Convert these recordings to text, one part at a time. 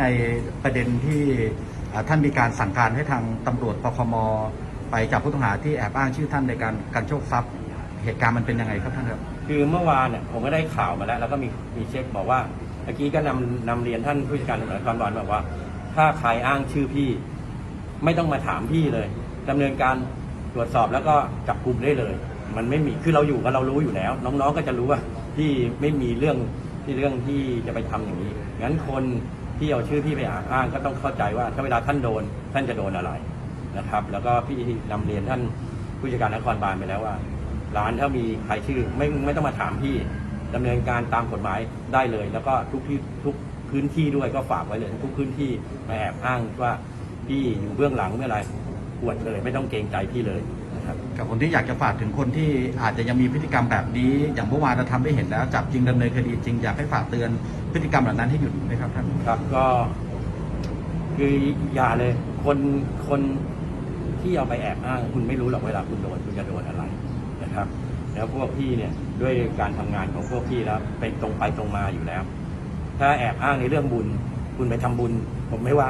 ในประเด็นที่ท่านมีการสั่งการให้ทางตำรวจปคมไปจับผู้ต้องหาที่แอบอ้างชื่อท่านในการการโชคทรัพย์เหตุการณ์มันเป็นยังไงครับท่านครับคือเมื่อวานเนี่ยผมก็ได้ข่าวมาแล้ว แล้วก็มีมีเช็คบอกว่าเมื่อกี้ก็นำนำเรียนท่านผู้จัดการตำรวจนครบาลบอกว่า ถ้าใครอ้างชื่อพี่ ไม่ต้องมาถามพี่เลยดำเนินการตรวจสอบแล้วก็จับกลุ่มได้เลย มันไม่มีคือเราอยู่กันเรารู้อยู่แล้ว น้องๆก็จะรู้ว่าพี่ไม่มีเรื่องที่เรื่องที่จะไปทำอย่างนี้งั้นคน ที่เอาชื่อพี่ไปอ้างก็ต้องเข้าใจว่าถ้าเวลาท่านโดนท่านจะโดนอะไรนะครับ แล้วก็พี่นำเรียนท่านผู้จัดการนครบาลไปแล้วว่า ร้านถ้ามีใครชื่อไม่ไม่ต้องมาถามพี่ดำเนินการตามกฎหมายได้เลย แล้วก็ทุกที่ทุกพื้นที่ด้วยก็ฝากไว้เลยทุกพื้นที่มาแอบอ้างว่าพี่อยู่เบื้องหลังเมื่อไรปวดเลยไม่ต้องเกรงใจพี่เลย ครับ กับคนที่อยากจะฝากถึงคนที่อาจจะยังมีพฤติกรรมแบบนี้ อย่างเมื่อวานเราทำได้เห็นแล้ว จับจริงดำเนินคดีจริงอยากให้ฝากเตือนพฤติกรรมเหล่านั้นให้หยุดไหมครับท่านครับก็ คืออย่าเลยคนคนที่เอาไปแอบอ้าง คุณไม่รู้หรอกเวลาคุณโดนคุณจะโดนอะไรนะครับ แล้วพวกพี่เนี่ยด้วยการทำงานของพวกพี่แล้วเป็นตรงไปตรงมาอยู่แล้ว ถ้าแอบอ้างในเรื่องบุญ คุณไปทำบุญ ผมไม่ว่า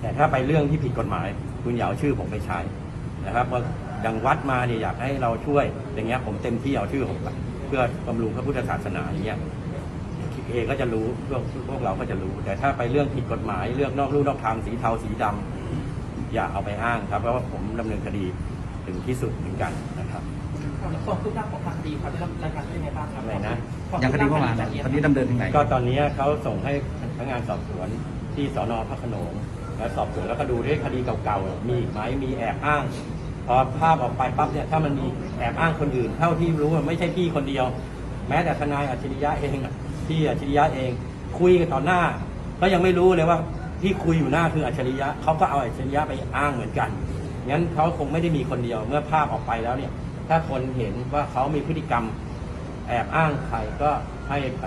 แต่ถ้าไปเรื่องที่ผิดกฎหมาย คุณอย่าเอาชื่อผมไปใช้นะครับเพราะ ดังวัดมาเนี่ยอยากให้เราช่วย อย่างเงี้ยผมเต็มที่เอาชื่อผมไปเพื่อบำรุงพระพุทธศาสนาอย่างเงี้ยเองก็จะรู้พวกพวกเราก็จะรู้ แต่ถ้าไปเรื่องผิดกฎหมายเรื่องนอกลู่นอกทางสีเทาสีดำอย่าเอาไปอ้างครับ เพราะว่าผมดำเนินคดีถึงที่สุดเหมือนกันนะครับความคืบหน้าของทางคดีครับได้รับรายงานเป็นยังไงบ้างครับอะไรนะอย่างคดีเมื่อวานตอนนี้ดำเนินถึงไหนก็ตอนนี้เขาส่งให้พนักงานสอบสวนที่สอนอพระโขนงแล้วสอบสวนแล้วก็ดูด้วยคดีเก่าๆมีอีกไหมมีแอบอ้าง พอภาพออกไปปั๊บเนี่ยถ้ามันมีแอบอ้างคนอื่น เท่าที่รู้ว่าไม่ใช่พี่คนเดียว แม้แต่ทนายอัจฉริยะเองพี่อัจฉริยะเอง คุยกันต่อหน้า ก็ยังไม่รู้เลยว่าที่คุยอยู่หน้าคืออัจฉริยะเขาก็เอาอัจฉริยะไปอ้างเหมือนกันงั้นเขาคงไม่ได้มีคนเดียวเมื่อภาพออกไปแล้วเนี่ย ถ้าคนเห็นว่าเขามีพฤติกรรมแอบอ้างใครก็ให้ไป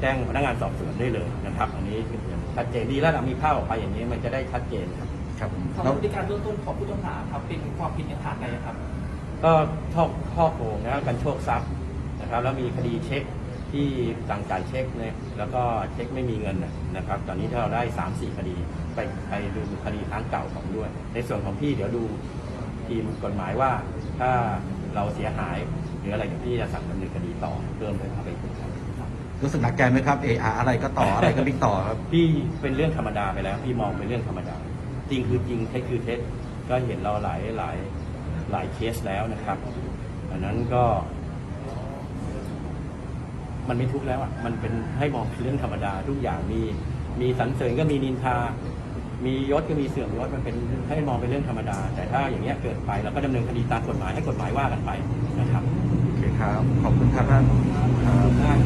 แจ้งพนักงานสอบสวนได้เลยนะครับ อันนี้คือชัดเจนดีแล้วมีภาพออกไปอย่างนี้มันจะได้ชัดเจนครับ ครับผมสำหแล้รับวพฤติการเบื้องต้นของผู้ต้องหาครับเป็นความผิดในฐานใดครับ ก็ช่อช่อโกงนะกันโชคทรัพย์นะครับแล้วมีคดีเช็คที่สั่งจ่ายเช็คเนี่ยแล้วก็เช็คไม่มีเงินน่ะนะครับ ตอนนี้ถ้าเราได้3ามสี่คดีไปไปดูคดีครั้งเก่าของด้วย ในส่วนของพี่เดี๋ยวดูทีมกฎหมายว่าถ้าเราเสียหายหรืออะไรเดี๋ยวพี่จะสั่งดำเนินคดีต่อเพิ่มเลยครับไปรู้สึกหนักใจไหมครับเอออะไรก็ต่ออะไรก็บิ๊กต่อครับ พี่เป็นเรื่องธรรมดาไปแล้ว พี่มองเป็นเรื่องธรรมดา จริงคือจริงเท็จคือเท็จก็เห็นเราหลายหลายหลายเคสแล้วนะครับอันนั้นก็ มันไม่ทุกข์แล้วอะมันเป็นให้มองเป็นเรื่องธรรมดาทุกอย่างมี มีสรรเสริญก็มีนินทา มียศก็มีเสื่อมยศมันเป็นให้มองเป็นเรื่องธรรมดา แต่ถ้าอย่างเงี้ยเกิดไปเราก็ดำเนินคดีตามกฎหมายให้กฎหมายว่ากันไปนะครับ โอเคครับ ขอบคุณครับท่านครับ